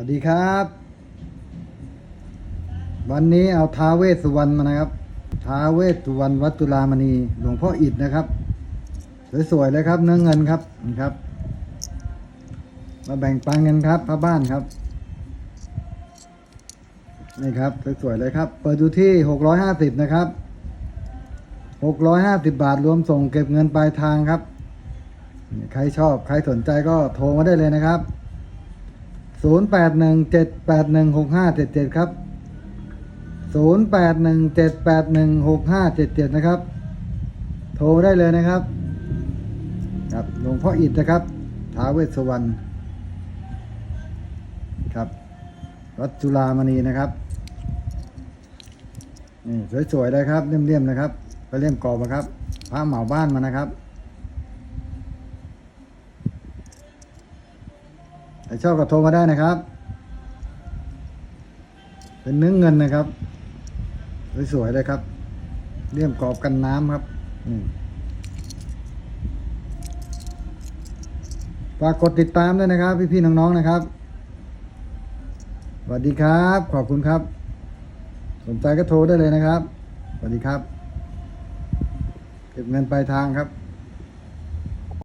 วัสดีครับ วันนี้เอาท้าเวสสุวรรณมานะครับท้าเวสสุวรรณวัดจุฬามณีหลวงพ่ออิฐนะครับ สวยๆเลยครับเนื้อเงินครับนี่ครับ มาแบ่งปันกันครับพระบ้านครับนี่ครับสวยๆเลยครับ เปิดอยู่ที่หกร้อยห้าสิบนะครับหกร้อยห้าสิบบาทรวมส่งเก็บเงินปลายทางครับ ใครชอบใครสนใจก็โทรมาได้เลยนะครับ ศูนย์แปดหนึ่งเจ็ดแปดหนึ่งหกห้าเจ็ดเจ็ดครับศูนย์แปดหนึ่งเจ็ดแปดหนึ่งหกห้าเจ็ดเจ็ดนะครับ โทรได้เลยนะครับครับหลวงพ่ออิฐนะครับท้าเวสวรรณครับวัดจุฬามณีนะครับนี่สวยๆเลยครับเลี่ยมๆนะครับ ไปเลี่ยมกรอบมาครับพระเหมาบ้านมานะครับ ใครชอบก็โทรมาได้นะครับ เป็นเนื้อเงินนะครับ สวยๆเลยครับเลี่ยมกรอบกันน้ำครับฝากกดติดตามด้วยนะครับ พี่ๆน้องๆนะครับสวัสดีครับ ขอบคุณครับ สนใจก็โทรได้เลยนะครับสวัสดีครับ เก็บเงินปลายทางครับ